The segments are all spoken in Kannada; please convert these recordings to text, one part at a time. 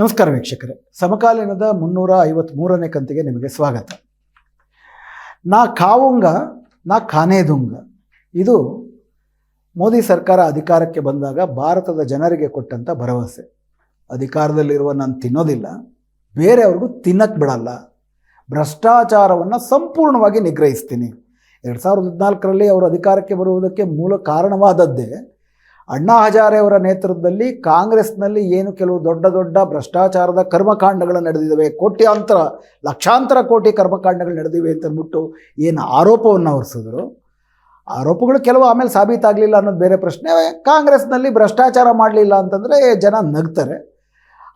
ನಮಸ್ಕಾರ ವೀಕ್ಷಕರೇ. ಸಮಕಾಲೀನದ ಮುನ್ನೂರ ಐವತ್ತ್ಮೂರನೇ ಕಂತಿಗೆ ನಿಮಗೆ ಸ್ವಾಗತ. ನಾ ಕಾವುಂಗ, ನಾ ಖಾನೇದುಂಗ. ಇದು ಮೋದಿ ಸರ್ಕಾರ ಅಧಿಕಾರಕ್ಕೆ ಬಂದಾಗ ಭಾರತದ ಜನರಿಗೆ ಕೊಟ್ಟಂಥ ಭರವಸೆ. ಅಧಿಕಾರದಲ್ಲಿರುವ ನಾನು ತಿನ್ನೋದಿಲ್ಲ ಬೇರೆಯವ್ರಿಗೂ ತಿನ್ನಕ್ಕೆ ಬಿಡಲ್ಲ. ಭ್ರಷ್ಟಾಚಾರವನ್ನು ಸಂಪೂರ್ಣವಾಗಿ ನಿಗ್ರಹಿಸ್ತೀನಿ. ಎರಡು ಸಾವಿರದ ಹದಿನಾಲ್ಕರಲ್ಲಿ ಅವರು ಅಧಿಕಾರಕ್ಕೆ ಬರುವುದಕ್ಕೆ ಮೂಲ ಕಾರಣವಾದದ್ದೇ ಅಣ್ಣಾ ಹಜಾರೆಯವರ ನೇತೃತ್ವದಲ್ಲಿ ಕಾಂಗ್ರೆಸ್ನಲ್ಲಿ ಏನು ಕೆಲವು ದೊಡ್ಡ ದೊಡ್ಡ ಭ್ರಷ್ಟಾಚಾರದ ಕರ್ಮಕಾಂಡಗಳು ನಡೆದಿದ್ದಾವೆ, ಕೋಟ್ಯಾಂತರ, ಲಕ್ಷಾಂತರ ಕೋಟಿ ಕರ್ಮಕಾಂಡಗಳು ನಡೆದಿವೆ ಅಂತ ಅಂದ್ಬಿಟ್ಟು ಏನು ಆರೋಪವನ್ನು ಹೊರಿಸಿದ್ರು? ಆರೋಪಗಳು ಕೆಲವು ಆಮೇಲೆ ಸಾಬೀತಾಗಲಿಲ್ಲ ಅನ್ನೋದು ಬೇರೆ ಪ್ರಶ್ನೆ. ಕಾಂಗ್ರೆಸ್ನಲ್ಲಿ ಭ್ರಷ್ಟಾಚಾರ ಮಾಡಲಿಲ್ಲ ಅಂತಂದರೆ ಜನ ನಗ್ತಾರೆ.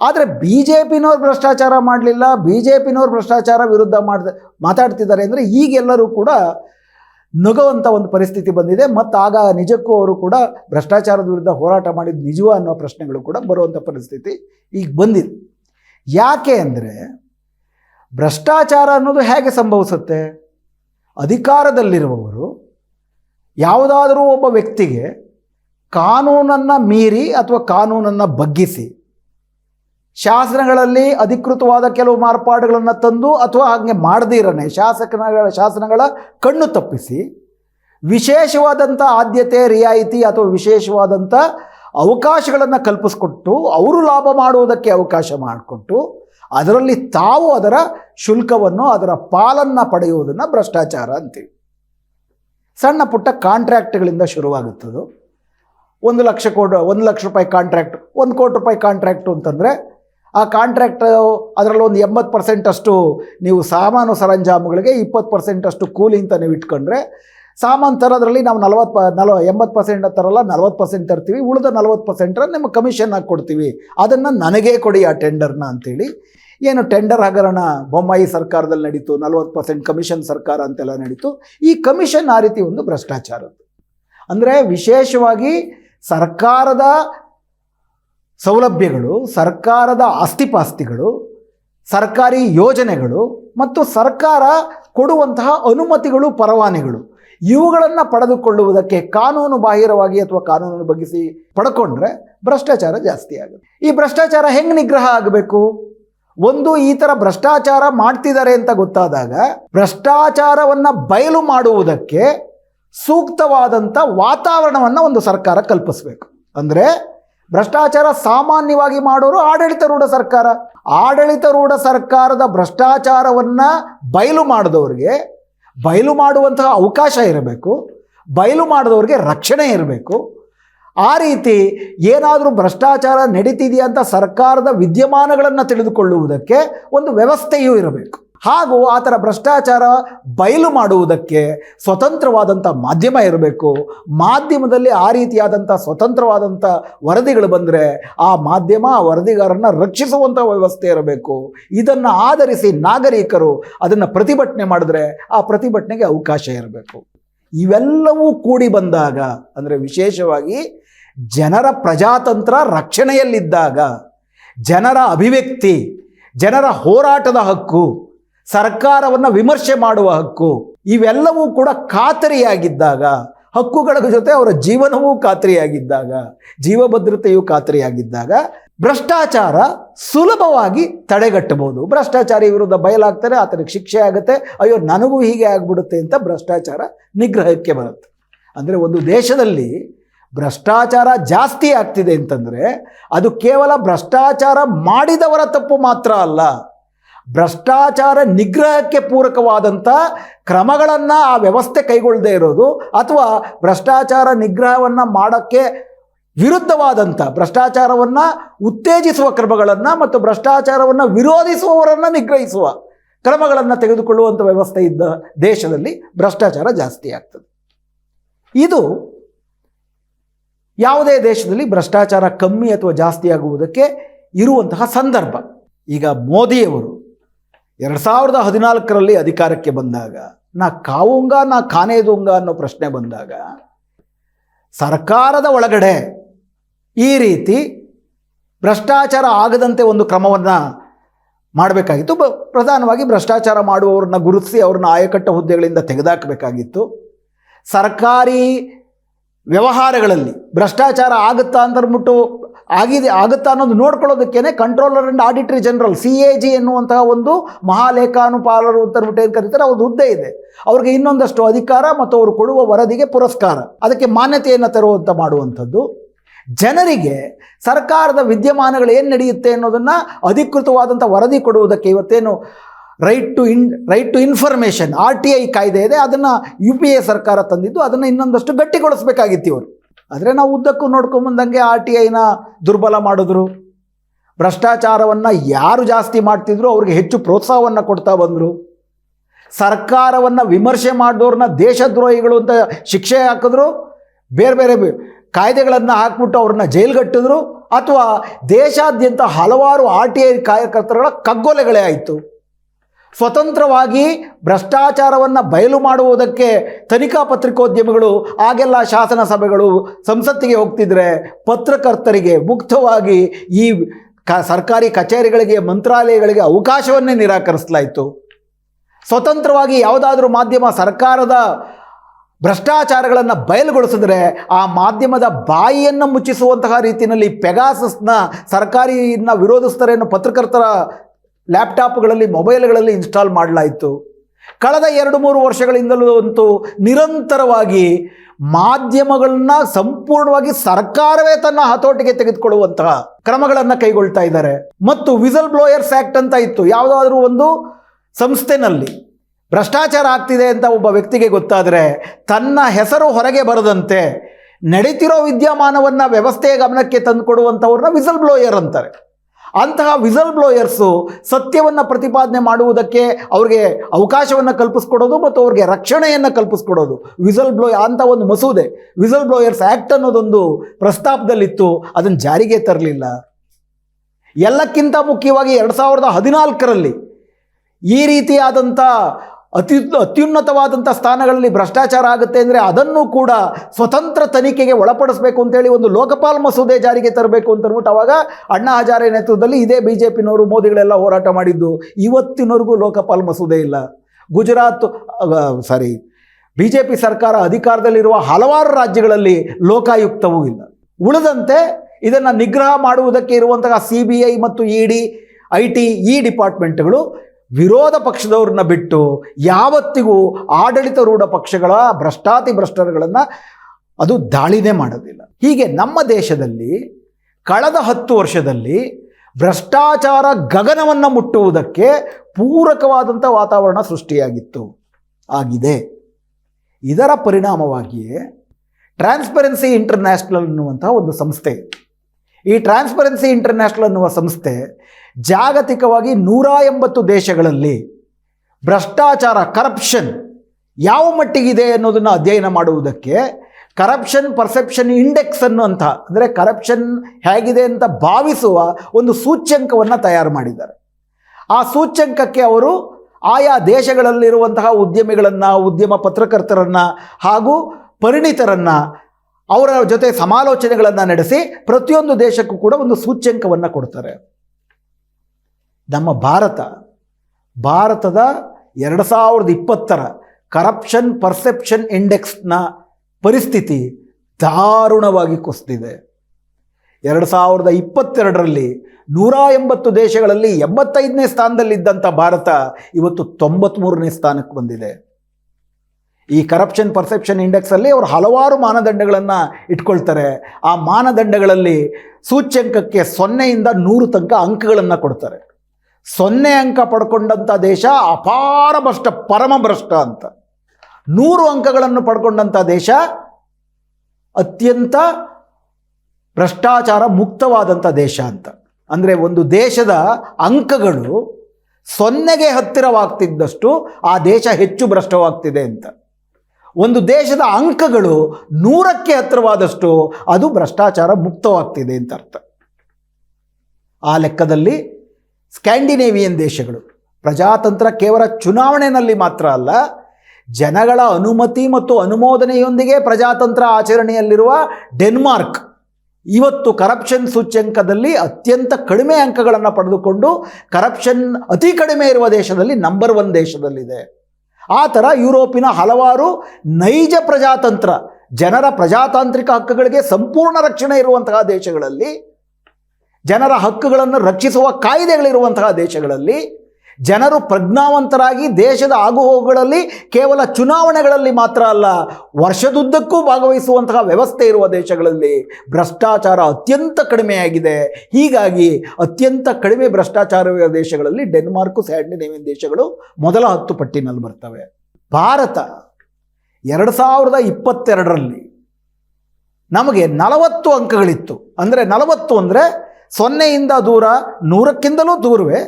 ಆದರೆ ಬಿ ಜೆ ಪಿನವ್ರು ಭ್ರಷ್ಟಾಚಾರ ಮಾಡಲಿಲ್ಲ ಬಿ ಜೆ ಪಿನವ್ರು ಭ್ರಷ್ಟಾಚಾರ ವಿರುದ್ಧ ಮಾಡ್ದ ಮಾತಾಡ್ತಿದ್ದಾರೆ ಅಂದರೆ ಈಗೆಲ್ಲರೂ ಕೂಡ ನಗುವಂಥ ಒಂದು ಪರಿಸ್ಥಿತಿ ಬಂದಿದೆ. ಮತ್ತು ಆಗ ನಿಜಕ್ಕೂ ಅವರು ಕೂಡ ಭ್ರಷ್ಟಾಚಾರದ ವಿರುದ್ಧ ಹೋರಾಟ ಮಾಡಿದ ನಿಜವ ಅನ್ನೋ ಪ್ರಶ್ನೆಗಳು ಕೂಡ ಬರುವಂಥ ಪರಿಸ್ಥಿತಿ ಈಗ ಬಂದಿದೆ. ಯಾಕೆ ಅಂದರೆ ಭ್ರಷ್ಟಾಚಾರ ಅನ್ನೋದು ಹೇಗೆ ಸಂಭವಿಸುತ್ತೆ? ಅಧಿಕಾರದಲ್ಲಿರುವವರು ಯಾವುದಾದರೂ ಒಬ್ಬ ವ್ಯಕ್ತಿಗೆ ಕಾನೂನನ್ನು ಮೀರಿ ಅಥವಾ ಕಾನೂನನ್ನು ಬಗ್ಗಿಸಿ ಶಾಸನಗಳಲ್ಲಿ ಅಧಿಕೃತವಾದ ಕೆಲವು ಮಾರ್ಪಾಡುಗಳನ್ನು ತಂದು ಅಥವಾ ಹಾಗೆ ಮಾಡದೇ ಮಾಡದಿರನೆ ಶಾಸಕನ ಶಾಸನಗಳ ಕಣ್ಣು ತಪ್ಪಿಸಿ ವಿಶೇಷವಾದಂಥ ಆದ್ಯತೆ, ರಿಯಾಯಿತಿ ಅಥವಾ ವಿಶೇಷವಾದಂಥ ಅವಕಾಶಗಳನ್ನು ಕಲ್ಪಿಸ್ಕೊಟ್ಟು ಅವರು ಲಾಭ ಮಾಡುವುದಕ್ಕೆ ಅವಕಾಶ ಮಾಡಿಕೊಟ್ಟು ಅದರಲ್ಲಿ ತಾವು ಅದರ ಶುಲ್ಕವನ್ನು, ಅದರ ಪಾಲನ್ನು ಪಡೆಯುವುದನ್ನು ಭ್ರಷ್ಟಾಚಾರ ಅಂತೀವಿ. ಸಣ್ಣ ಪುಟ್ಟ ಕಾಂಟ್ರಾಕ್ಟ್ಗಳಿಂದ ಶುರುವಾಗುತ್ತದೆ. ಒಂದು ಲಕ್ಷ ಕೋಟಿ ಒಂದು ಲಕ್ಷ ರೂಪಾಯಿ ಕಾಂಟ್ರಾಕ್ಟ್, ಒಂದು ಕೋಟಿ ರೂಪಾಯಿ ಕಾಂಟ್ರ್ಯಾಕ್ಟು ಅಂತಂದರೆ ಆ ಕಾಂಟ್ರಾಕ್ಟ್ ಅದರಲ್ಲಿ ಒಂದು ಎಂಬತ್ತು ಪರ್ಸೆಂಟಷ್ಟು ನೀವು ಸಾಮಾನು ಸರಂಜಾಮುಗಳಿಗೆ ಇಪ್ಪತ್ತು ಪರ್ಸೆಂಟಷ್ಟು ಕೂಲಿ ಅಂತ ನೀವು ಇಟ್ಕೊಂಡ್ರೆ, ಸಾಮಾನು ತರೋದ್ರಲ್ಲಿ ನಾವು ನಲ್ವತ್ತು ಪ, ನಲ, ಎಂಬತ್ತು ಪರ್ಸೆಂಟ್ ತರಲ್ಲ, ನಲ್ವತ್ತು ಪರ್ಸೆಂಟ್ ತರ್ತೀವಿ, ಉಳಿದ ನಲವತ್ತು ಪರ್ಸೆಂಟ್ರ ನಿಮ್ಮ ಕಮಿಷನ್ ಹಾಕಿ ಕೊಡ್ತೀವಿ. ಅದನ್ನು ನನಗೇ ಕೊಡಿ ಆ ಟೆಂಡರ್ನ ಅಂತೇಳಿ. ಏನು ಟೆಂಡರ್ ಹಗರಣ ಬೊಮ್ಮಾಯಿ ಸರ್ಕಾರದಲ್ಲಿ ನಡೀತು, ನಲವತ್ತು ಪರ್ಸೆಂಟ್ ಕಮಿಷನ್ ಸರ್ಕಾರ ಅಂತೆಲ್ಲ ನಡೀತು, ಈ ಕಮಿಷನ್ ಆ ರೀತಿ ಒಂದು ಭ್ರಷ್ಟಾಚಾರದ್ದು ಅಂದರೆ ವಿಶೇಷವಾಗಿ ಸರ್ಕಾರದ ಸೌಲಭ್ಯಗಳು, ಸರ್ಕಾರದ ಆಸ್ತಿಪಾಸ್ತಿಗಳು, ಸರ್ಕಾರಿ ಯೋಜನೆಗಳು ಮತ್ತು ಸರ್ಕಾರ ಕೊಡುವಂತಹ ಅನುಮತಿಗಳು, ಪರವಾನಿಗಳು. ಇವುಗಳನ್ನು ಪಡೆದುಕೊಳ್ಳುವುದಕ್ಕೆ ಕಾನೂನು ಬಾಹಿರವಾಗಿ ಅಥವಾ ಕಾನೂನನ್ನು ಬಗ್ಗಿಸಿ ಪಡ್ಕೊಂಡ್ರೆ ಭ್ರಷ್ಟಾಚಾರ ಜಾಸ್ತಿ ಆಗುತ್ತೆ. ಈ ಭ್ರಷ್ಟಾಚಾರ ಹೆಂಗೆ ನಿಗ್ರಹ ಆಗಬೇಕು? ಒಂದು, ಈ ಥರ ಭ್ರಷ್ಟಾಚಾರ ಮಾಡ್ತಿದ್ದಾರೆ ಅಂತ ಗೊತ್ತಾದಾಗ ಭ್ರಷ್ಟಾಚಾರವನ್ನು ಬಯಲು ಮಾಡುವುದಕ್ಕೆ ಸೂಕ್ತವಾದಂಥ ವಾತಾವರಣವನ್ನು ಒಂದು ಸರ್ಕಾರ ಕಲ್ಪಿಸಬೇಕು. ಅಂದರೆ ಭ್ರಷ್ಟಾಚಾರ ಸಾಮಾನ್ಯವಾಗಿ ಮಾಡೋರು ಆಡಳಿತಾರೂಢ ಸರ್ಕಾರ. ಆಡಳಿತಾರೂಢ ಸರ್ಕಾರದ ಭ್ರಷ್ಟಾಚಾರವನ್ನು ಬಯಲು ಮಾಡಿದವ್ರಿಗೆ ಬಯಲು ಮಾಡುವಂತಹ ಅವಕಾಶ ಇರಬೇಕು. ಬಯಲು ಮಾಡಿದವ್ರಿಗೆ ರಕ್ಷಣೆ ಇರಬೇಕು. ಆ ರೀತಿ ಏನಾದರೂ ಭ್ರಷ್ಟಾಚಾರ ನಡೀತಿದೆಯಾ ಅಂತ ಸರ್ಕಾರದ ವಿದ್ಯಮಾನಗಳನ್ನು ತಿಳಿದುಕೊಳ್ಳುವುದಕ್ಕೆ ಒಂದು ವ್ಯವಸ್ಥೆಯೂ ಇರಬೇಕು. ಹಾಗೂ ಆ ಥರ ಭ್ರಷ್ಟಾಚಾರ ಬಯಲು ಮಾಡುವುದಕ್ಕೆ ಸ್ವತಂತ್ರವಾದಂಥ ಮಾಧ್ಯಮ ಇರಬೇಕು. ಮಾಧ್ಯಮದಲ್ಲಿ ಆ ರೀತಿಯಾದಂಥ ಸ್ವತಂತ್ರವಾದಂಥ ವರದಿಗಳು ಬಂದರೆ ಆ ಮಾಧ್ಯಮ ಆ ವರದಿಗಾರನ್ನು ರಕ್ಷಿಸುವಂಥ ವ್ಯವಸ್ಥೆ ಇರಬೇಕು. ಇದನ್ನು ಆಧರಿಸಿ ನಾಗರಿಕರು ಅದನ್ನು ಪ್ರತಿಭಟನೆ ಮಾಡಿದ್ರೆ ಆ ಪ್ರತಿಭಟನೆಗೆ ಅವಕಾಶ ಇರಬೇಕು. ಇವೆಲ್ಲವೂ ಕೂಡಿ ಬಂದಾಗ ಅಂದರೆ ವಿಶೇಷವಾಗಿ ಜನರ ಪ್ರಜಾತಂತ್ರ ರಕ್ಷಣೆಯಲ್ಲಿದ್ದಾಗ ಜನರ ಅಭಿವ್ಯಕ್ತಿ, ಜನರ ಹೋರಾಟದ ಹಕ್ಕು ಸರ್ಕಾರವನ್ನು ವಿಮರ್ಶೆ ಮಾಡುವ ಹಕ್ಕು, ಇವೆಲ್ಲವೂ ಕೂಡ ಖಾತರಿಯಾಗಿದ್ದಾಗ, ಹಕ್ಕುಗಳ ಜೊತೆ ಅವರ ಜೀವನವೂ ಖಾತರಿಯಾಗಿದ್ದಾಗ, ಜೀವಭದ್ರತೆಯೂ ಖಾತರಿಯಾಗಿದ್ದಾಗ, ಭ್ರಷ್ಟಾಚಾರ ಸುಲಭವಾಗಿ ತಡೆಗಟ್ಟಬಹುದು. ಭ್ರಷ್ಟಾಚಾರಿ ವಿರುದ್ಧ ಬಯಲಾಗ್ತಾರೆ, ಆತನಿಗೆ ಶಿಕ್ಷೆ ಆಗುತ್ತೆ, ಅಯ್ಯೋ ನನಗೂ ಹೀಗೆ ಆಗ್ಬಿಡುತ್ತೆ ಅಂತ ಭ್ರಷ್ಟಾಚಾರ ನಿಗ್ರಹಕ್ಕೆ ಬರುತ್ತೆ. ಅಂದರೆ ಒಂದು ದೇಶದಲ್ಲಿ ಭ್ರಷ್ಟಾಚಾರ ಜಾಸ್ತಿ ಆಗ್ತಿದೆ ಅಂತಂದರೆ, ಅದು ಕೇವಲ ಭ್ರಷ್ಟಾಚಾರ ಮಾಡಿದವರ ತಪ್ಪು ಮಾತ್ರ ಅಲ್ಲ. ಭ್ರಷ್ಟಾಚಾರ ನಿಗ್ರಹಕ್ಕೆ ಪೂರಕವಾದಂಥ ಕ್ರಮಗಳನ್ನು ಆ ವ್ಯವಸ್ಥೆ ಕೈಗೊಳ್ಳದೇ ಇರೋದು ಅಥವಾ ಭ್ರಷ್ಟಾಚಾರ ನಿಗ್ರಹವನ್ನು ಮಾಡೋಕ್ಕೆ ವಿರುದ್ಧವಾದಂಥ ಭ್ರಷ್ಟಾಚಾರವನ್ನು ಉತ್ತೇಜಿಸುವ ಕ್ರಮಗಳನ್ನು ಮತ್ತು ಭ್ರಷ್ಟಾಚಾರವನ್ನು ವಿರೋಧಿಸುವವರನ್ನು ನಿಗ್ರಹಿಸುವ ಕ್ರಮಗಳನ್ನು ತೆಗೆದುಕೊಳ್ಳುವಂಥ ವ್ಯವಸ್ಥೆ ಇದ್ದ ದೇಶದಲ್ಲಿ ಭ್ರಷ್ಟಾಚಾರ ಜಾಸ್ತಿ ಆಗ್ತದೆ. ಇದು ಯಾವುದೇ ದೇಶದಲ್ಲಿ ಭ್ರಷ್ಟಾಚಾರ ಕಮ್ಮಿ ಅಥವಾ ಜಾಸ್ತಿ ಆಗುವುದಕ್ಕೆ ಇರುವಂತಹ ಸಂದರ್ಭ. ಈಗ ಮೋದಿಯವರು ಎರಡು ಸಾವಿರದ ಹದಿನಾಲ್ಕರಲ್ಲಿ ಅಧಿಕಾರಕ್ಕೆ ಬಂದಾಗ, ನಾ ಕಾವುಂಗ, ನಾ ಕಾನೇದುಂಗ ಅನ್ನೋ ಪ್ರಶ್ನೆ ಬಂದಾಗ, ಸರ್ಕಾರದ ಒಳಗಡೆ ಈ ರೀತಿ ಭ್ರಷ್ಟಾಚಾರ ಆಗದಂತೆ ಒಂದು ಕ್ರಮವನ್ನು ಮಾಡಬೇಕಾಗಿತ್ತು. ಬ, ಪ್ರಧಾನವಾಗಿ ಭ್ರಷ್ಟಾಚಾರ ಮಾಡುವವ್ರನ್ನ ಗುರುತಿಸಿ ಅವ್ರನ್ನ ಆಯಕಟ್ಟ ಹುದ್ದೆಗಳಿಂದ ತೆಗೆದಾಕಬೇಕಾಗಿತ್ತು. ಸರ್ಕಾರಿ ವ್ಯವಹಾರಗಳಲ್ಲಿ ಭ್ರಷ್ಟಾಚಾರ ಆಗುತ್ತಾ ಅಂತ ಅಂದ್ಬಿಟ್ಟು ಆಗಿದೆ, ಆಗುತ್ತಾ ಅನ್ನೋದು ನೋಡ್ಕೊಳ್ಳೋದಕ್ಕೇನೆ controller and auditor general C A G ಎನ್ನುವಂತಹ ಒಂದು ಮಹಾಲೇಖಾನುಪಾಲರು ಅಂತಂದ್ಬಿಟ್ಟು ಏನು ಕರೀತಾರೆ, ಅವ್ರದ್ದು ಹುದ್ದೆ ಇದೆ. ಅವ್ರಿಗೆ ಇನ್ನೊಂದಷ್ಟು ಅಧಿಕಾರ ಮತ್ತು ಅವರು ಕೊಡುವ ವರದಿಗೆ ಪುರಸ್ಕಾರ. ಅದಕ್ಕೆ ಮಾನ್ಯತೆಯನ್ನು ತರುವಂಥ ಮಾಡುವಂಥದ್ದು. ಜನರಿಗೆ ಸರ್ಕಾರದ ವಿದ್ಯಮಾನಗಳು ಏನು ನಡೆಯುತ್ತೆ ಅನ್ನೋದನ್ನು ಅಧಿಕೃತವಾದಂಥ ವರದಿ ಕೊಡುವುದಕ್ಕೆ ಇವತ್ತೇನು right to in right to information R T I ಕಾಯ್ದೆ ಇದೆ, ಅದನ್ನು ಯು ಪಿ ಎ ಸರ್ಕಾರ ತಂದಿದ್ದು, ಅದನ್ನು ಇನ್ನೊಂದಷ್ಟು ಗಟ್ಟಿಗೊಳಿಸ್ಬೇಕಾಗಿತ್ತು ಇವರು. ಆದರೆ ನಾವು ಉದ್ದಕ್ಕೂ ನೋಡ್ಕೊಂಬಂದಂಗೆ ಆರ್ ಟಿ ಐನ ದುರ್ಬಲ ಮಾಡಿದ್ರು. ಭ್ರಷ್ಟಾಚಾರವನ್ನು ಯಾರು ಜಾಸ್ತಿ ಮಾಡ್ತಿದ್ರು, ಅವ್ರಿಗೆ ಹೆಚ್ಚು ಪ್ರೋತ್ಸಾಹವನ್ನು ಕೊಡ್ತಾ ಬಂದರು. ಸರ್ಕಾರವನ್ನು ವಿಮರ್ಶೆ ಮಾಡಿದವ್ರನ್ನ ದೇಶದ್ರೋಹಿಗಳು ಅಂತ ಶಿಕ್ಷೆ ಹಾಕಿದ್ರು. ಬೇರೆ ಬೇರೆ ಕಾಯ್ದೆಗಳನ್ನು ಹಾಕ್ಬಿಟ್ಟು ಅವ್ರನ್ನ ಜೈಲ್ಗಟ್ಟಿದ್ರು. ಅಥವಾ ದೇಶಾದ್ಯಂತ ಹಲವಾರು ಆರ್ ಟಿ ಐ ಕಾರ್ಯಕರ್ತರುಗಳ ಕಗ್ಗೊಲೆಗಳೇ ಆಯಿತು. ಸ್ವತಂತ್ರವಾಗಿ ಭ್ರಷ್ಟಾಚಾರವನ್ನು ಬಯಲು ಮಾಡುವುದಕ್ಕೆ ತನಿಖಾ ಪತ್ರಿಕೋದ್ಯಮಿಗಳು ಆಗೆಲ್ಲ ಶಾಸನ ಸಭೆಗಳು ಸಂಸತ್ತಿಗೆ ಹೋಗ್ತಿದ್ರೆ ಪತ್ರಕರ್ತರಿಗೆ ಮುಕ್ತವಾಗಿ ಈ ಕ ಸರ್ಕಾರಿ ಕಚೇರಿಗಳಿಗೆ, ಮಂತ್ರಾಲಯಗಳಿಗೆ ಅವಕಾಶವನ್ನೇ ನಿರಾಕರಿಸಲಾಯಿತು. ಸ್ವತಂತ್ರವಾಗಿ ಯಾವುದಾದ್ರೂ ಮಾಧ್ಯಮ ಸರ್ಕಾರದ ಭ್ರಷ್ಟಾಚಾರಗಳನ್ನು ಬಯಲುಗೊಳಿಸಿದ್ರೆ ಆ ಮಾಧ್ಯಮದ ಬಾಯಿಯನ್ನು ಮುಚ್ಚಿಸುವಂತಹ ರೀತಿಯಲ್ಲಿ ಪೆಗಾಸಸ್ನ ಸರ್ಕಾರಿಯನ್ನು ವಿರೋಧಿಸ್ತಾರೆ ಪತ್ರಕರ್ತರ ಲ್ಯಾಪ್ಟಾಪ್ಗಳಲ್ಲಿ, ಮೊಬೈಲ್ಗಳಲ್ಲಿ ಇನ್ಸ್ಟಾಲ್ ಮಾಡಲಾಯಿತು. ಕಳೆದ ಎರಡು ಮೂರು ವರ್ಷಗಳಿಂದಲೂ ಅಂತೂ ನಿರಂತರವಾಗಿ ಮಾಧ್ಯಮಗಳನ್ನ ಸಂಪೂರ್ಣವಾಗಿ ಸರ್ಕಾರವೇ ತನ್ನ ಹತೋಟಿಗೆ ತೆಗೆದುಕೊಳ್ಳುವಂತಹ ಕ್ರಮಗಳನ್ನು ಕೈಗೊಳ್ತಾ ಇದ್ದಾರೆ. ಮತ್ತು ವಿಸಲ್ ಬ್ಲೋಯರ್ಸ್ ಆ್ಯಕ್ಟ್ ಅಂತ ಇತ್ತು. ಯಾವುದಾದ್ರೂ ಒಂದು ಸಂಸ್ಥೆನಲ್ಲಿ ಭ್ರಷ್ಟಾಚಾರ ಆಗ್ತಿದೆ ಅಂತ ಒಬ್ಬ ವ್ಯಕ್ತಿಗೆ ಗೊತ್ತಾದರೆ ತನ್ನ ಹೆಸರು ಹೊರಗೆ ಬರದಂತೆ ನಡೀತಿರೋ ವಿದ್ಯಮಾನವನ್ನು ವ್ಯವಸ್ಥೆಯ ಗಮನಕ್ಕೆ ತಂದುಕೊಡುವಂಥವ್ರನ್ನ ವಿಸಲ್ ಬ್ಲೋಯರ್ ಅಂತಾರೆ. ಅಂತಹ ವಿಸಲ್ ಬ್ಲೋಯರ್ಸು ಸತ್ಯವನ್ನು ಪ್ರತಿಪಾದನೆ ಮಾಡುವುದಕ್ಕೆ ಅವ್ರಿಗೆ ಅವಕಾಶವನ್ನು ಕಲ್ಪಿಸ್ಕೊಡೋದು ಮತ್ತು ಅವ್ರಿಗೆ ರಕ್ಷಣೆಯನ್ನು ಕಲ್ಪಿಸ್ಕೊಡೋದು. ವಿಸಲ್ ಬ್ಲೋ ಅಂತ ಒಂದು ಮಸೂದೆ. ವಿಸಲ್ ಬ್ಲೋಯರ್ಸ್ ಆ್ಯಕ್ಟ್ ಅನ್ನೋದೊಂದು ಪ್ರಸ್ತಾಪದಲ್ಲಿತ್ತು, ಅದನ್ನು ಜಾರಿಗೆ ತರಲಿಲ್ಲ. ಎಲ್ಲಕ್ಕಿಂತ ಮುಖ್ಯವಾಗಿ ಎರಡು ಸಾವಿರದ ಹದಿನಾಲ್ಕರಲ್ಲಿ ಈ ರೀತಿಯಾದಂಥ ಅತಿ ಅತ್ಯುನ್ನತವಾದಂಥ ಸ್ಥಾನಗಳಲ್ಲಿ ಭ್ರಷ್ಟಾಚಾರ ಆಗುತ್ತೆ ಅಂದರೆ ಅದನ್ನು ಕೂಡ ಸ್ವತಂತ್ರ ತನಿಖೆಗೆ ಒಳಪಡಿಸಬೇಕು ಅಂತೇಳಿ ಒಂದು ಲೋಕಪಾಲ್ ಮಸೂದೆ ಜಾರಿಗೆ ತರಬೇಕು ಅಂತ ಅಂದ್ಬಿಟ್ಟು ಅವಾಗ ಅಣ್ಣಾ ಹಜಾರೆ ನೇತೃತ್ವದಲ್ಲಿ ಇದೇ ಬಿ ಜೆ ಪಿನವರು ಮೋದಿಗಳೆಲ್ಲ ಹೋರಾಟ ಮಾಡಿದ್ದು. ಇವತ್ತಿನವರೆಗೂ ಲೋಕಪಾಲ್ ಮಸೂದೆ ಇಲ್ಲ. ಗುಜರಾತ್ ಸಾರಿ ಬಿ ಜೆ ಪಿ ಸರ್ಕಾರ ಅಧಿಕಾರದಲ್ಲಿರುವ ಹಲವಾರು ರಾಜ್ಯಗಳಲ್ಲಿ ಲೋಕಾಯುಕ್ತವೂ ಇಲ್ಲ. ಉಳಿದಂತೆ ಇದನ್ನು ನಿಗ್ರಹ ಮಾಡುವುದಕ್ಕೆ ಇರುವಂತಹ ಸಿ ಬಿ ಐ ಮತ್ತು ಇ ಡಿ, ಐ ಟಿ, ಈ ಡಿಪಾರ್ಟ್ಮೆಂಟ್ಗಳು ವಿರೋಧ ಪಕ್ಷದವ್ರನ್ನ ಬಿಟ್ಟು ಯಾವತ್ತಿಗೂ ಆಡಳಿತಾರೂಢ ಪಕ್ಷಗಳ ಭ್ರಷ್ಟಾತಿ ಭ್ರಷ್ಟರುಗಳನ್ನು ಅದು ದಾಳಿನೇ ಮಾಡೋದಿಲ್ಲ ಹೀಗೆ ನಮ್ಮ ದೇಶದಲ್ಲಿ ಕಳೆದ ಹತ್ತು ವರ್ಷದಲ್ಲಿ ಭ್ರಷ್ಟಾಚಾರ ಗಗನವನ್ನು ಮುಟ್ಟುವುದಕ್ಕೆ ಪೂರಕವಾದಂಥ ವಾತಾವರಣ ಸೃಷ್ಟಿಯಾಗಿತ್ತು, ಆಗಿದೆ ಇದರ ಪರಿಣಾಮವಾಗಿಯೇ ಟ್ರಾನ್ಸ್ಪರೆನ್ಸಿ ಇಂಟರ್ನ್ಯಾಷನಲ್ ಅನ್ನುವಂತಹ ಒಂದು ಸಂಸ್ಥೆ. ಈ ಟ್ರಾನ್ಸ್ಪರೆನ್ಸಿ ಇಂಟರ್ನ್ಯಾಷನಲ್ ಅನ್ನುವ ಸಂಸ್ಥೆ ಜಾಗತಿಕವಾಗಿ ನೂರ ಎಂಬತ್ತು ದೇಶಗಳಲ್ಲಿ ಭ್ರಷ್ಟಾಚಾರ ಕರಪ್ಷನ್ ಯಾವ ಮಟ್ಟಿಗಿದೆ ಅನ್ನೋದನ್ನು ಅಧ್ಯಯನ ಮಾಡುವುದಕ್ಕೆ ಕರಪ್ಷನ್ ಪರ್ಸೆಪ್ಷನ್ ಇಂಡೆಕ್ಸ್ ಅನ್ನುವಂಥ, ಅಂದರೆ ಕರಪ್ಷನ್ ಹೇಗಿದೆ ಅಂತ ಭಾವಿಸುವ ಒಂದು ಸೂಚ್ಯಂಕವನ್ನು ತಯಾರು ಮಾಡಿದ್ದಾರೆ. ಆ ಸೂಚ್ಯಂಕಕ್ಕೆ ಅವರು ಆಯಾ ದೇಶಗಳಲ್ಲಿರುವಂತಹ ಉದ್ಯಮಿಗಳನ್ನು, ಉದ್ಯಮ ಪತ್ರಕರ್ತರನ್ನು ಹಾಗೂ ಪರಿಣಿತರನ್ನು ಅವರ ಜೊತೆ ಸಮಾಲೋಚನೆಗಳನ್ನು ನಡೆಸಿ ಪ್ರತಿಯೊಂದು ದೇಶಕ್ಕೂ ಕೂಡ ಒಂದು ಸೂಚ್ಯಂಕವನ್ನು ಕೊಡ್ತಾರೆ. ನಮ್ಮ ಭಾರತ, ಭಾರತದ ಎರಡು ಸಾವಿರದ ಇಪ್ಪತ್ತರ ಕರಪ್ಷನ್ ಪರ್ಸೆಪ್ಷನ್ ಇಂಡೆಕ್ಸ್ನ ಪರಿಸ್ಥಿತಿ ದಾರುಣವಾಗಿ ಕುಸಿದಿದೆ. ಎರಡು ಸಾವಿರದ ಇಪ್ಪತ್ತೆರಡರಲ್ಲಿ ನೂರ ಎಂಬತ್ತು ದೇಶಗಳಲ್ಲಿ ಎಂಬತ್ತೈದನೇ ಸ್ಥಾನದಲ್ಲಿದ್ದಂಥ ಭಾರತ ಇವತ್ತು ತೊಂಬತ್ತ್ಮೂರನೇ ಸ್ಥಾನಕ್ಕೆ ಬಂದಿದೆ. ಈ ಕರಪ್ಷನ್ ಪರ್ಸೆಪ್ಷನ್ ಇಂಡೆಕ್ಸಲ್ಲಿ ಅವರು ಹಲವಾರು ಮಾನದಂಡಗಳನ್ನು ಇಟ್ಕೊಳ್ತಾರೆ. ಆ ಮಾನದಂಡಗಳಲ್ಲಿ ಸೂಚ್ಯಂಕಕ್ಕೆ ಸೊನ್ನೆಯಿಂದ ನೂರು ತನಕ ಅಂಕಗಳನ್ನು ಕೊಡ್ತಾರೆ. ಸೊನ್ನೆ ಅಂಕ ಪಡ್ಕೊಂಡಂಥ ದೇಶ ಅಪಾರ ಭ್ರಷ್ಟ, ಪರಮ ಭ್ರಷ್ಟ ಅಂತ. ನೂರು ಅಂಕಗಳನ್ನು ಪಡ್ಕೊಂಡಂಥ ದೇಶ ಅತ್ಯಂತ ಭ್ರಷ್ಟಾಚಾರ ಮುಕ್ತವಾದಂಥ ದೇಶ ಅಂತ. ಅಂದರೆ ಒಂದು ದೇಶದ ಅಂಕಗಳು ಸೊನ್ನೆಗೆ ಹತ್ತಿರವಾಗ್ತಿದ್ದಷ್ಟು ಆ ದೇಶ ಹೆಚ್ಚು ಭ್ರಷ್ಟವಾಗ್ತಿದೆ ಅಂತ. ಒಂದು ದೇಶದ ಅಂಕಗಳು ನೂರಕ್ಕೆ ಹತ್ತಿರವಾದಷ್ಟು ಅದು ಭ್ರಷ್ಟಾಚಾರ ಮುಕ್ತವಾಗ್ತಿದೆ ಅಂತ ಅರ್ಥ. ಆ ಲೆಕ್ಕದಲ್ಲಿ ಸ್ಕ್ಯಾಂಡಿನೇವಿಯನ್ ದೇಶಗಳು, ಪ್ರಜಾತಂತ್ರ ಕೇವಲ ಚುನಾವಣೆಯಲ್ಲಿ ಮಾತ್ರ ಅಲ್ಲ, ಜನಗಳ ಅನುಮತಿ ಮತ್ತು ಅನುಮೋದನೆಯೊಂದಿಗೆ ಪ್ರಜಾತಂತ್ರ ಆಚರಣೆಯಲ್ಲಿರುವ ಡೆನ್ಮಾರ್ಕ್ ಇವತ್ತು ಕರಪ್ಷನ್ ಸೂಚ್ಯಂಕದಲ್ಲಿ ಅತ್ಯಂತ ಕಡಿಮೆ ಅಂಕಗಳನ್ನು ಪಡೆದುಕೊಂಡು ಕರಪ್ಷನ್ ಅತಿ ಕಡಿಮೆ ಇರುವ ದೇಶದಲ್ಲಿ ನಂಬರ್ ಒನ್ ದೇಶದಲ್ಲಿದೆ. ಆ ಥರ ಯುರೋಪಿನ ಹಲವಾರು ನೈಜ ಪ್ರಜಾತಂತ್ರ, ಜನರ ಪ್ರಜಾತಾಂತ್ರಿಕ ಹಕ್ಕುಗಳಿಗೆ ಸಂಪೂರ್ಣ ರಕ್ಷಣೆ ಇರುವಂತಹ ದೇಶಗಳಲ್ಲಿ, ಜನರ ಹಕ್ಕುಗಳನ್ನು ರಕ್ಷಿಸುವ ಕಾಯ್ದೆಗಳಿರುವಂತಹ ದೇಶಗಳಲ್ಲಿ ಜನರು ಪ್ರಜ್ಞಾವಂತರಾಗಿ ದೇಶದ ಆಗುಹೋಗುಗಳಲ್ಲಿ ಕೇವಲ ಚುನಾವಣೆಗಳಲ್ಲಿ ಮಾತ್ರ ಅಲ್ಲ, ವರ್ಷದುದ್ದಕ್ಕೂ ಭಾಗವಹಿಸುವಂತಹ ವ್ಯವಸ್ಥೆ ಇರುವ ದೇಶಗಳಲ್ಲಿ ಭ್ರಷ್ಟಾಚಾರ ಅತ್ಯಂತ ಕಡಿಮೆಯಾಗಿದೆ. ಹೀಗಾಗಿ ಅತ್ಯಂತ ಕಡಿಮೆ ಭ್ರಷ್ಟಾಚಾರವಿರುವ ದೇಶಗಳಲ್ಲಿ ಡೆನ್ಮಾರ್ಕು, ಸ್ಯಾಂಡಿನೇವಿಯನ್ ದೇಶಗಳು ಮೊದಲ ಹತ್ತು ಪಟ್ಟಿನಲ್ಲಿ ಬರ್ತವೆ. ಭಾರತ ಎರಡು ಸಾವಿರದ ಇಪ್ಪತ್ತೆರಡರಲ್ಲಿ ನಮಗೆ ನಲವತ್ತು ಅಂಕಗಳಿತ್ತು. ಅಂದರೆ ನಲವತ್ತು ಅಂದರೆ ಸೊನ್ನೆಯಿಂದ ದೂರ ನೂರಕ್ಕಿಂತಲೂ ದೂರವೇ.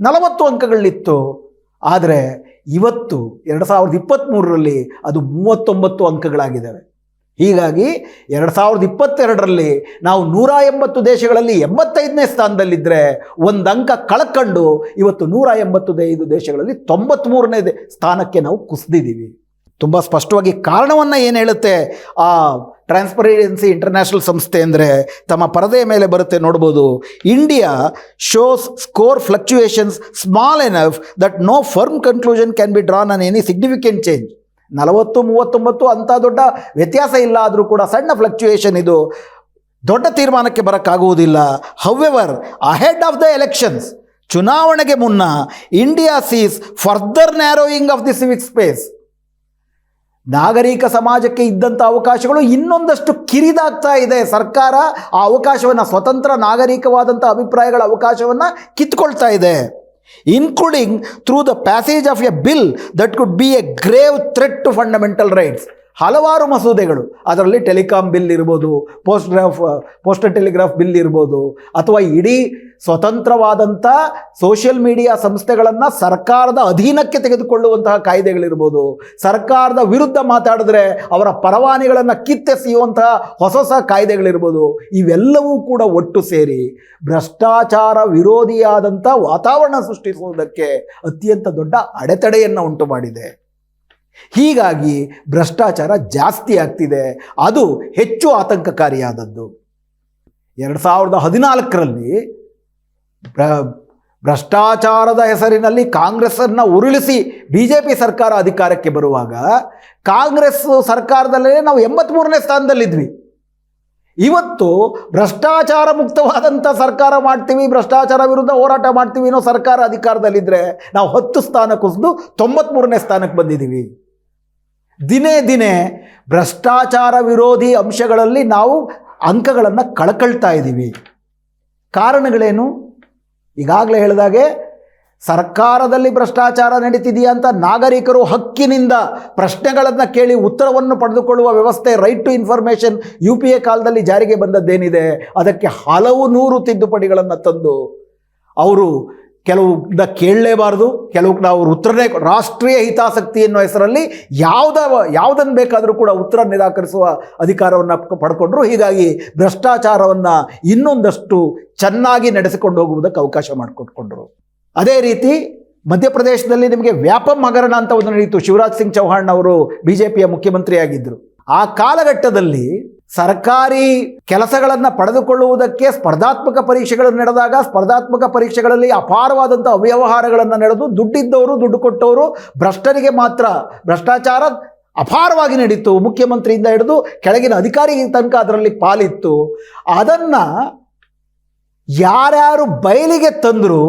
ನಲವತ್ತು ಅಂಕಗಳಿತ್ತು. ಆದರೆ ಇವತ್ತು ಎರಡು ಸಾವಿರದ ಇಪ್ಪತ್ತ್ಮೂರರಲ್ಲಿ ಅದು ಮೂವತ್ತೊಂಬತ್ತು ಅಂಕಗಳಾಗಿದ್ದಾವೆ. ಹೀಗಾಗಿ ಎರಡು ಸಾವಿರದ ಇಪ್ಪತ್ತೆರಡರಲ್ಲಿ ನಾವು ನೂರ ಎಂಬತ್ತು ದೇಶಗಳಲ್ಲಿ ಎಂಬತ್ತೈದನೇ ಸ್ಥಾನದಲ್ಲಿದ್ದರೆ ಒಂದು ಅಂಕ ಕಳ್ಕೊಂಡು ಇವತ್ತು ನೂರ ಎಂಬತ್ತು ಐದು ದೇಶಗಳಲ್ಲಿ ತೊಂಬತ್ತ್ಮೂರನೇ ಸ್ಥಾನಕ್ಕೆ ನಾವು ಕುಸಿದಿದ್ದೀವಿ. ತುಂಬ ಸ್ಪಷ್ಟವಾಗಿ ಕಾರಣವನ್ನು ಏನು ಹೇಳುತ್ತೆ? ಆ ಟ್ರಾನ್ಸ್ಪರೆನ್ಸಿ ಇಂಟರ್ನ್ಯಾಷನಲ್ ಸಂಸ್ಥೆ ಅಂದರೆ ತಮ್ಮ ಪರದೆಯ ಮೇಲೆ ಬರುತ್ತೆ ನೋಡ್ಬೋದು. India shows score fluctuations small enough that no firm conclusion can be drawn on any significant change ನಲವತ್ತು, ಮೂವತ್ತೊಂಬತ್ತು ಅಂಥ ದೊಡ್ಡ ವ್ಯತ್ಯಾಸ ಇಲ್ಲ ಆದರೂ ಕೂಡ ಸಣ್ಣ ಫ್ಲಕ್ಚುಯೇಷನ್ ಇದು ದೊಡ್ಡ ತೀರ್ಮಾನಕ್ಕೆ ಬರೋಕ್ಕಾಗುವುದಿಲ್ಲ. However ahead of the elections ಚುನಾವಣೆಗೆ ಮುನ್ನ India sees further narrowing of the civic space ನಾಗರಿಕ ಸಮಾಜಕ್ಕೆ ಇದ್ದಂಥ ಅವಕಾಶಗಳು ಇನ್ನೊಂದಷ್ಟು ಕಿರಿದಾಗ್ತಾ ಇದೆ. ಸರ್ಕಾರ ಆ ಅವಕಾಶವನ್ನು, ಸ್ವತಂತ್ರ ನಾಗರಿಕವಾದಂಥ ಅಭಿಪ್ರಾಯಗಳ ಅವಕಾಶವನ್ನು ಕಿತ್ಕೊಳ್ತಾ ಇದೆ. Including through the passage of a bill that could be a grave threat to fundamental rights ಹಲವಾರು ಮಸೂದೆಗಳು. ಅದರಲ್ಲಿ ಟೆಲಿಕಾಂ ಬಿಲ್ ಇರ್ಬೋದು ಪೋಸ್ಟ್ಗ್ರಾಫ್ ಪೋಸ್ಟಲ್ ಟೆಲಿಗ್ರಾಫ್ ಬಿಲ್ ಇರ್ಬೋದು, ಅಥವಾ ಇಡೀ ಸ್ವತಂತ್ರವಾದಂಥ ಸೋಷಿಯಲ್ ಮೀಡಿಯಾ ಸಂಸ್ಥೆಗಳನ್ನು ಸರ್ಕಾರದ ಅಧೀನಕ್ಕೆ ತೆಗೆದುಕೊಳ್ಳುವಂತಹ ಕಾಯ್ದೆಗಳಿರ್ಬೋದು. ಸರ್ಕಾರದ ವಿರುದ್ಧ ಮಾತಾಡಿದ್ರೆ ಅವರ ಪರವಾನಿಗಳನ್ನು ಕಿತ್ತೆಸೆಯುವಂತಹ ಹೊಸ ಹೊಸ ಕಾಯ್ದೆಗಳಿರ್ಬೋದು. ಇವೆಲ್ಲವೂ ಕೂಡ ಒಟ್ಟು ಸೇರಿ ಭ್ರಷ್ಟಾಚಾರ ವಿರೋಧಿಯಾದಂಥ ವಾತಾವರಣ ಸೃಷ್ಟಿಸುವುದಕ್ಕೆ ಅತ್ಯಂತ ದೊಡ್ಡ ಅಡೆತಡೆಯನ್ನು ಉಂಟು ಮಾಡಿದೆ ಹೀಗಾಗಿ ಭ್ರಷ್ಟಾಚಾರ ಜಾಸ್ತಿ ಆಗ್ತಿದೆ. ಅದು ಹೆಚ್ಚು ಆತಂಕಕಾರಿಯಾದದ್ದು. ಎರಡು ಸಾವಿರದ ಹದಿನಾಲ್ಕರಲ್ಲಿ ಭ್ರಷ್ಟಾಚಾರದ ಹೆಸರಿನಲ್ಲಿ ಕಾಂಗ್ರೆಸ್ಸನ್ನು ಉರುಳಿಸಿ ಬಿ ಜೆ ಪಿ ಸರ್ಕಾರ ಅಧಿಕಾರಕ್ಕೆ ಬರುವಾಗ ಕಾಂಗ್ರೆಸ್ ಸರ್ಕಾರದಲ್ಲೇ ನಾವು ಎಂಬತ್ತ್ಮೂರನೇ ಸ್ಥಾನದಲ್ಲಿದ್ವಿ. ಇವತ್ತು ಭ್ರಷ್ಟಾಚಾರ ಮುಕ್ತವಾದಂಥ ಸರ್ಕಾರ ಮಾಡ್ತೀವಿ, ಭ್ರಷ್ಟಾಚಾರ ವಿರುದ್ಧ ಹೋರಾಟ ಮಾಡ್ತೀವಿ ಅನ್ನೋ ಸರ್ಕಾರ ಅಧಿಕಾರದಲ್ಲಿದ್ದರೆ ನಾವು ಹತ್ತು ಸ್ಥಾನ ಕುಸಿದು ತೊಂಬತ್ಮೂರನೇ ಸ್ಥಾನಕ್ಕೆ ಬಂದಿದ್ದೀವಿ. ದಿನೇ ದಿನೇ ಭ್ರಷ್ಟಾಚಾರ ವಿರೋಧಿ ಅಂಶಗಳಲ್ಲಿ ನಾವು ಅಂಕಗಳನ್ನು ಕಳ್ಕೊಳ್ತಾ ಇದ್ದೀವಿ. ಕಾರಣಗಳೇನು? ಈಗಾಗಲೇ ಹೇಳಿದಾಗೆ ಸರ್ಕಾರದಲ್ಲಿ ಭ್ರಷ್ಟಾಚಾರ ನಡೀತಿದೆಯಾ ಅಂತ ನಾಗರಿಕರು ಹಕ್ಕಿನಿಂದ ಪ್ರಶ್ನೆಗಳನ್ನು ಕೇಳಿ ಉತ್ತರವನ್ನು ಪಡೆದುಕೊಳ್ಳುವ ವ್ಯವಸ್ಥೆ right to information U P A ಕಾಲದಲ್ಲಿ ಜಾರಿಗೆ ಬಂದದ್ದೇನಿದೆ? ಅದಕ್ಕೆ ಹಲವು ನೂರು ತಿದ್ದುಪಡಿಗಳನ್ನು ತಂದು ಅವರು ಕೆಲವು ಕೇಳಲೇಬಾರ್ದು, ಕೆಲವು ನಾವು ಉತ್ತರನೇ ರಾಷ್ಟ್ರೀಯ ಹಿತಾಸಕ್ತಿ ಎನ್ನುವ ಹೆಸರಲ್ಲಿ ಯಾವುದ ಯಾವುದನ್ನು ಬೇಕಾದರೂ ಕೂಡ ಉತ್ತರ ನಿರಾಕರಿಸುವ ಅಧಿಕಾರವನ್ನು ಪಡ್ಕೊಂಡ್ರು. ಹೀಗಾಗಿ ಭ್ರಷ್ಟಾಚಾರವನ್ನು ಇನ್ನೊಂದಷ್ಟು ಚೆನ್ನಾಗಿ ನಡೆಸಿಕೊಂಡು ಹೋಗುವುದಕ್ಕೆ ಅವಕಾಶ ಮಾಡಿಕೊಟ್ಕೊಂಡ್ರು. ಅದೇ ರೀತಿ ಮಧ್ಯಪ್ರದೇಶದಲ್ಲಿ ನಿಮಗೆ ವ್ಯಾಪಂ ಹಗರಣ ಅಂತ ಒಂದು ನಡೆಯಿತು ಶಿವರಾಜ್ ಸಿಂಗ್ ಚೌಹಾಣ್ ಅವರು ಬಿ ಜೆ ಪಿಯ ಮುಖ್ಯಮಂತ್ರಿಯಾಗಿದ್ದರು ಆ ಕಾಲಘಟ್ಟದಲ್ಲಿ ಸರ್ಕಾರಿ ಕೆಲಸಗಳನ್ನು ಪಡೆದುಕೊಳ್ಳುವುದಕ್ಕೆ ಸ್ಪರ್ಧಾತ್ಮಕ ಪರೀಕ್ಷೆಗಳು ನಡೆದಾಗ ಸ್ಪರ್ಧಾತ್ಮಕ ಪರೀಕ್ಷೆಗಳಲ್ಲಿ ಅಪಾರವಾದಂಥ ಅವ್ಯವಹಾರಗಳನ್ನು ನಡೆದು ದುಡ್ಡಿದ್ದವರು, ದುಡ್ಡು ಕೊಟ್ಟವರು ಭ್ರಷ್ಟರಿಗೆ ಮಾತ್ರ ಭ್ರಷ್ಟಾಚಾರ ಅಪಾರವಾಗಿ ನಡೀತು ಮುಖ್ಯಮಂತ್ರಿಯಿಂದ ಹಿಡಿದು ಕೆಳಗಿನ ಅಧಿಕಾರಿ ತನಕ ಅದರಲ್ಲಿ ಪಾಲಿತ್ತು. ಅದನ್ನು ಯಾರ್ಯಾರು ಬಯಲಿಗೆ ತಂದರು,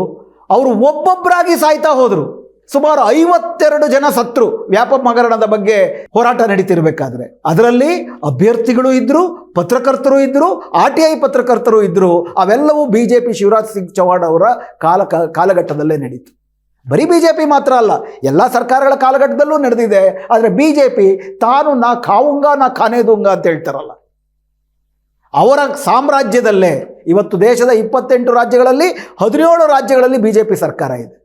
ಅವರು ಒಬ್ಬೊಬ್ಬರಾಗಿ ಸಾಯ್ತಾ ಹೋದರು. ಸುಮಾರು ಐವತ್ತೆರಡು ಜನ ಸತ್ರು ವ್ಯಾಪಕ ಮಗರಣದ ಬಗ್ಗೆ ಹೋರಾಟ ನಡೀತಿರ್ಬೇಕಾದ್ರೆ. ಅದರಲ್ಲಿ ಅಭ್ಯರ್ಥಿಗಳು ಇದ್ದರು ಪತ್ರಕರ್ತರು ಇದ್ದರು ಆರ್ ಟಿ ಐ ಪತ್ರಕರ್ತರು ಇದ್ದರು ಅವೆಲ್ಲವೂ B J P Shivraj Singh Chouhan ಅವರ ಕಾಲ ಕಾಲಘಟ್ಟದಲ್ಲೇ ನಡೀತು. ಬರೀ ಬಿ ಜೆ ಪಿ ಮಾತ್ರ ಅಲ್ಲ, ಎಲ್ಲ ಸರ್ಕಾರಗಳ ಕಾಲಘಟ್ಟದಲ್ಲೂ ನಡೆದಿದೆ. ಆದರೆ ಬಿ ಜೆ ಪಿ ತಾನು ನಾ ಕಾವುಂಗ ನಾ ಕಾನೇದುಂಗ ಅಂತ ಹೇಳ್ತಾರಲ್ಲ. ಅವರ ಸಾಮ್ರಾಜ್ಯದಲ್ಲೇ ಇವತ್ತು ದೇಶದ ಇಪ್ಪತ್ತೆಂಟು ರಾಜ್ಯಗಳಲ್ಲಿ ಹದಿನೇಳು ರಾಜ್ಯಗಳಲ್ಲಿ ಬಿ ಜೆ ಪಿ ಸರ್ಕಾರ ಇದೆ.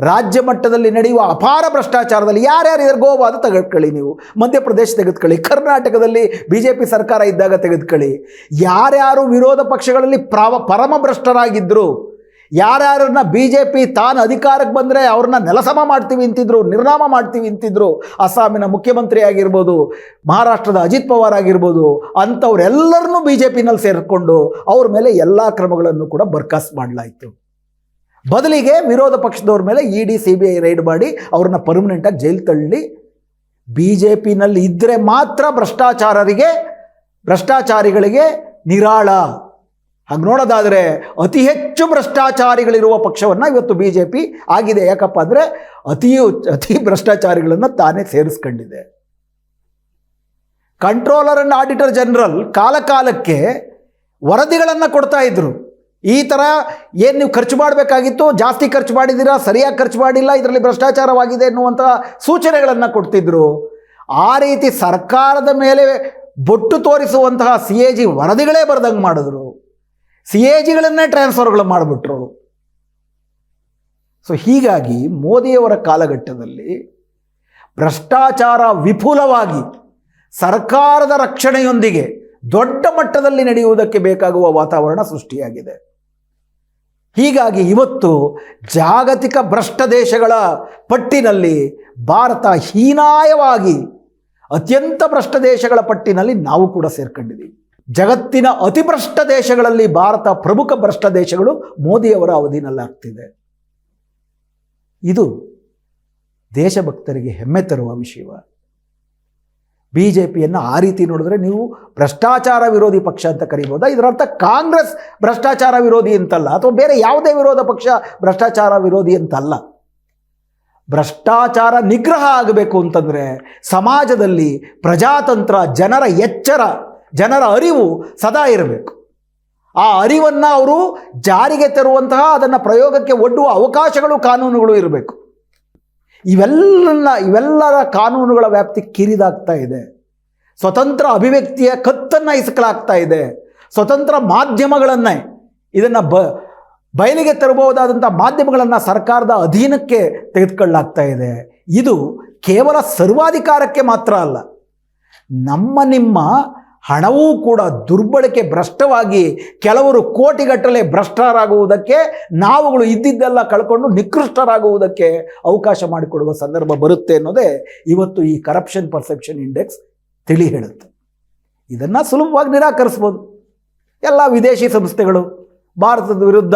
ರಾಜ್ಯ ಮಟ್ಟದಲ್ಲಿ ನಡೆಯುವ ಅಪಾರ ಭ್ರಷ್ಟಾಚಾರದಲ್ಲಿ ಯಾರ್ಯಾರು ಗೋವಾದ ತೆಗೆದುಕೊಳ್ಳಿ ನೀವು. ಮಧ್ಯಪ್ರದೇಶ ತೆಗೆದುಕೊಳ್ಳಿ. ಕರ್ನಾಟಕದಲ್ಲಿ ಬಿ ಜೆ ಪಿ ಸರ್ಕಾರ ಇದ್ದಾಗ ತೆಗೆದುಕೊಳ್ಳಿ. ಯಾರ್ಯಾರು ವಿರೋಧ ಪಕ್ಷಗಳಲ್ಲಿ ಪ್ರಾವ, ಪರಮ ಭ್ರಷ್ಟರಾಗಿದ್ದರು ಯಾರ್ಯಾರನ್ನ ಬಿ ಜೆ ಪಿ ತಾನು ಅಧಿಕಾರಕ್ಕೆ ಬಂದರೆ ಅವ್ರನ್ನ ನೆಲಸಮ ಮಾಡ್ತೀವಿ ಅಂತಿದ್ರು, ನಿರ್ನಾಮ ಮಾಡ್ತೀವಿ ಅಂತಿದ್ರು, ಅಸ್ಸಾಮಿನ ಮುಖ್ಯಮಂತ್ರಿ ಆಗಿರ್ಬೋದು, ಮಹಾರಾಷ್ಟ್ರದ ಅಜಿತ್ ಪವಾರ್ ಆಗಿರ್ಬೋದು, ಅಂಥವ್ರೆಲ್ಲರನ್ನೂ ಬಿ ಜೆ ಪಿನಲ್ಲಿ ಸೇರಿಕೊಂಡು ಅವ್ರ ಮೇಲೆ ಎಲ್ಲ ಕ್ರಮಗಳನ್ನು ಕೂಡ ಬರ್ಕಾಸ್ ಮಾಡಲಾಯಿತು. ಬದಲಿಗೆ ವಿರೋಧ ಪಕ್ಷದವ್ರ ಮೇಲೆ E D C B I raid ಮಾಡಿ ಅವ್ರನ್ನ ಪರ್ಮನೆಂಟಾಗಿ ಜೈಲು ತಳ್ಳಿ ಬಿ ಜೆ ಪಿನಲ್ಲಿ ಇದ್ದರೆ ಮಾತ್ರ ಭ್ರಷ್ಟಾಚಾರರಿಗೆ, ಭ್ರಷ್ಟಾಚಾರಿಗಳಿಗೆ ನಿರಾಳ. ಹಾಗೆ ನೋಡೋದಾದರೆ ಅತಿ ಹೆಚ್ಚು ಭ್ರಷ್ಟಾಚಾರಿಗಳಿರುವ ಪಕ್ಷವನ್ನು ಇವತ್ತು ಬಿ ಜೆ ಪಿ ಆಗಿದೆ. ಯಾಕಪ್ಪ ಅಂದರೆ ಅತಿ ಅತಿ ಭ್ರಷ್ಟಾಚಾರಿಗಳನ್ನು ತಾನೇ ಸೇರಿಸ್ಕೊಂಡಿದೆ. ಕಂಟ್ರೋಲರ್ ಅಂಡ್ ಆಡಿಟರ್ ಜನರಲ್ ಕಾಲಕಾಲಕ್ಕೆ ವರದಿಗಳನ್ನು ಕೊಡ್ತಾ ಇದ್ರು. ಈ ಥರ ಏನು ನೀವು ಖರ್ಚು ಮಾಡಬೇಕಾಗಿತ್ತು, ಜಾಸ್ತಿ ಖರ್ಚು ಮಾಡಿದ್ದೀರಾ ಸರಿಯಾಗಿ ಖರ್ಚು ಮಾಡಿಲ್ಲ, ಇದರಲ್ಲಿ ಭ್ರಷ್ಟಾಚಾರವಾಗಿದೆ ಎನ್ನುವಂಥ ಸೂಚನೆಗಳನ್ನು ಕೊಡ್ತಿದ್ರು. ಆ ರೀತಿ ಸರ್ಕಾರದ ಮೇಲೆ ಬೊಟ್ಟು ತೋರಿಸುವಂತಹ ಸಿ ಎ ಜಿ ವರದಿಗಳೇ ಬರೆದಂಗೆ ಮಾಡಿದ್ರು. ಸಿ ಎ ಜಿಗಳನ್ನೇ ಟ್ರಾನ್ಸ್ಫರ್ಗಳು ಮಾಡಿಬಿಟ್ರು. ಸೊ ಹೀಗಾಗಿ ಮೋದಿಯವರ ಕಾಲಘಟ್ಟದಲ್ಲಿ ಭ್ರಷ್ಟಾಚಾರ ವಿಪುಲವಾಗಿ ಸರ್ಕಾರದ ರಕ್ಷಣೆಯೊಂದಿಗೆ ದೊಡ್ಡ ಮಟ್ಟದಲ್ಲಿ ನಡೆಯುವುದಕ್ಕೆ ಬೇಕಾಗುವ ವಾತಾವರಣ ಸೃಷ್ಟಿಯಾಗಿದೆ. ಹೀಗಾಗಿ ಇವತ್ತು ಜಾಗತಿಕ ಭ್ರಷ್ಟ ದೇಶಗಳ ಪಟ್ಟಿನಲ್ಲಿ ಭಾರತ ಹೀನಾಯವಾಗಿ ಅತ್ಯಂತ ಭ್ರಷ್ಟ ದೇಶಗಳ ಪಟ್ಟಿನಲ್ಲಿ ನಾವು ಕೂಡ ಸೇರ್ಕೊಂಡಿದ್ದೀವಿ. ಜಗತ್ತಿನ ಅತಿಭ್ರಷ್ಟ ದೇಶಗಳಲ್ಲಿ ಭಾರತ ಪ್ರಮುಖ ಭ್ರಷ್ಟ ದೇಶಗಳು ಮೋದಿಯವರ ಅವಧಿನಲ್ಲಾಗ್ತಿದೆ ಇದು ದೇಶಭಕ್ತರಿಗೆ ಹೆಮ್ಮೆ ತರುವ ವಿಷಯ ಬಿ ಜೆ ಪಿಯನ್ನು ಆ ರೀತಿ ನೋಡಿದ್ರೆ ನೀವು ಭ್ರಷ್ಟಾಚಾರ ವಿರೋಧಿ ಪಕ್ಷ ಅಂತ ಕರಿಬೋದಾ? ಇದರರ್ಥ ಕಾಂಗ್ರೆಸ್ ಭ್ರಷ್ಟಾಚಾರ ವಿರೋಧಿ ಅಂತಲ್ಲ, ಅಥವಾ ಬೇರೆ ಯಾವುದೇ ವಿರೋಧ ಪಕ್ಷ ಭ್ರಷ್ಟಾಚಾರ ವಿರೋಧಿ ಅಂತಲ್ಲ. ಭ್ರಷ್ಟಾಚಾರ ನಿಗ್ರಹ ಆಗಬೇಕು ಅಂತಂದರೆ ಸಮಾಜದಲ್ಲಿ ಪ್ರಜಾತಂತ್ರ, ಜನರ ಎಚ್ಚರ, ಜನರ ಅರಿವು ಸದಾ ಇರಬೇಕು. ಆ ಅರಿವನ್ನು ಅವರು ಜಾರಿಗೆ ತರುವಂತಹ ಅದನ್ನು ಪ್ರಯೋಗಕ್ಕೆ ಒಡ್ಡುವ ಅವಕಾಶಗಳು, ಕಾನೂನುಗಳು ಇರಬೇಕು. ಇವೆಲ್ಲ, ಇವೆಲ್ಲರ ಕಾನೂನುಗಳ ವ್ಯಾಪ್ತಿ ಕಿರಿದಾಗ್ತಾ ಇದೆ. ಸ್ವತಂತ್ರ ಅಭಿವ್ಯಕ್ತಿಯ ಕತ್ತನ್ನು ಇಸ್ಕಲಾಗ್ತಾ ಇದೆ. ಸ್ವತಂತ್ರ ಮಾಧ್ಯಮಗಳನ್ನೇ ಇದನ್ನು ಬ, ಬಯಲಿಗೆ ತರಬಹುದಾದಂಥ ಮಾಧ್ಯಮಗಳನ್ನು ಸರ್ಕಾರದ ಅಧೀನಕ್ಕೆ ತೆಗೆದುಕೊಳ್ಳಲಾಗ್ತಾ ಇದೆ. ಇದು ಕೇವಲ ಸರ್ವಾಧಿಕಾರಕ್ಕೆ ಮಾತ್ರ ಅಲ್ಲ. ನಮ್ಮ ನಿಮ್ಮ ಹಣವೂ ಕೂಡ ದುರ್ಬಳಕೆ ಭ್ರಷ್ಟವಾಗಿ ಕೆಲವರು ಕೋಟಿಗಟ್ಟಲೆ ಭ್ರಷ್ಟರಾಗುವುದಕ್ಕೆ ನಾವುಗಳು ಇದ್ದಿದ್ದೆಲ್ಲ ಕಳ್ಕೊಂಡು ನಿಕೃಷ್ಟರಾಗುವುದಕ್ಕೆ ಅವಕಾಶ ಮಾಡಿಕೊಡುವ ಸಂದರ್ಭ ಬರುತ್ತೆ ಅನ್ನೋದೇ ಇವತ್ತು ಈ ಕರಪ್ಷನ್ ಪರ್ಸೆಪ್ಷನ್ ಇಂಡೆಕ್ಸ್ ತಿಳಿ ಹೇಳುತ್ತೆ ಇದನ್ನು ಸುಲಭವಾಗಿ ನಿರಾಕರಿಸ್ಬೋದು. ಎಲ್ಲ ವಿದೇಶಿ ಸಂಸ್ಥೆಗಳು, ಭಾರತದ ವಿರುದ್ಧ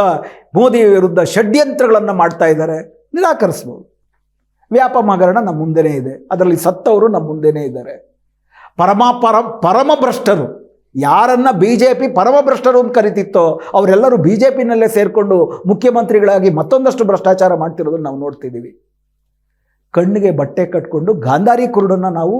ಮೋದಿ ವಿರುದ್ಧ ಷಡ್ಯಂತ್ರಗಳನ್ನು ಮಾಡ್ತಾ ಇದ್ದಾರೆ, ನಿರಾಕರಿಸ್ಬೋದು. ವ್ಯಾಪಮ ಹಗರಣ ನಮ್ಮ ಮುಂದೆನೇ ಇದೆ. ಅದರಲ್ಲಿ ಸತ್ತವರು ನಮ್ಮ ಮುಂದೆನೇ ಇದ್ದಾರೆ. ಪರಮ ಪರ ಪರಮ ಭ್ರಷ್ಟರು ಯಾರನ್ನ ಬಿ ಜೆ ಪಿ ಪರಮ ಭ್ರಷ್ಟರು ಅಂತ ಕರಿತಿತ್ತೋ ಅವರೆಲ್ಲರೂ ಬಿ ಜೆ ಪಿನಲ್ಲೇ ಸೇರಿಕೊಂಡು ಮುಖ್ಯಮಂತ್ರಿಗಳಾಗಿ ಮತ್ತೊಂದಷ್ಟು ಭ್ರಷ್ಟಾಚಾರ ಮಾಡ್ತಿರೋದನ್ನು ನಾವು ನೋಡ್ತಿದ್ದೀವಿ. ಕಣ್ಣಿಗೆ ಬಟ್ಟೆ ಕಟ್ಕೊಂಡು ಗಾಂಧಾರಿ ಕುರುಡನ್ನು ನಾವು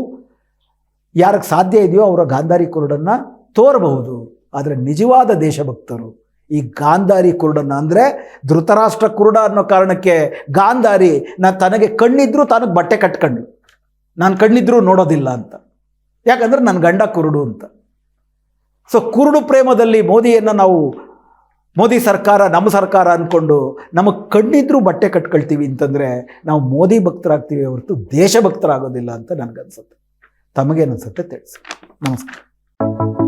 ಯಾರಿಗೆ ಸಾಧ್ಯ ಇದೆಯೋ ಅವರ ಗಾಂಧಾರಿ ಕುರುಡನ್ನು ತೋರಬಹುದು. ಆದರೆ ನಿಜವಾದ ದೇಶಭಕ್ತರು, ಈ ಗಾಂಧಾರಿ ಕುರುಡನ್ನು ಅಂದರೆ ಧೃತರಾಷ್ಟ್ರ ಕುರುಡ ಅನ್ನೋ ಕಾರಣಕ್ಕೆ ಗಾಂಧಾರಿ ನಾನು ತನಗೆ ಕಣ್ಣಿದ್ರೂ ತನಗೆ ಬಟ್ಟೆ ಕಟ್ಕೊಂಡು ನಾನು ಕಣ್ಣಿದ್ರೂ ನೋಡೋದಿಲ್ಲ ಅಂತ. ಯಾಕಂದ್ರೆ ನನ್ನ ಗಂಡ ಕುರುಡು ಅಂತ. ಸೊ ಕುರುಡು ಪ್ರೇಮದಲ್ಲಿ ಮೋದಿಯನ್ನು ನಾವು ಮೋದಿ ಸರ್ಕಾರ, ನಮ್ಮ ಸರ್ಕಾರ ಅಂದ್ಕೊಂಡು ನಮಗೆ ಕಣ್ಣಿದ್ರೂ ಬಟ್ಟೆ ಕಟ್ಕೊಳ್ತೀವಿ ಅಂತಂದರೆ ನಾವು ಮೋದಿ ಭಕ್ತರಾಗ್ತೀವಿ ಹೊರತು ದೇಶಭಕ್ತರಾಗೋದಿಲ್ಲ ಅಂತ ನನಗನ್ಸುತ್ತೆ. ತಮಗೇನನ್ಸುತ್ತೆ ತಿಳಿಸಿ. ನಮಸ್ಕಾರ.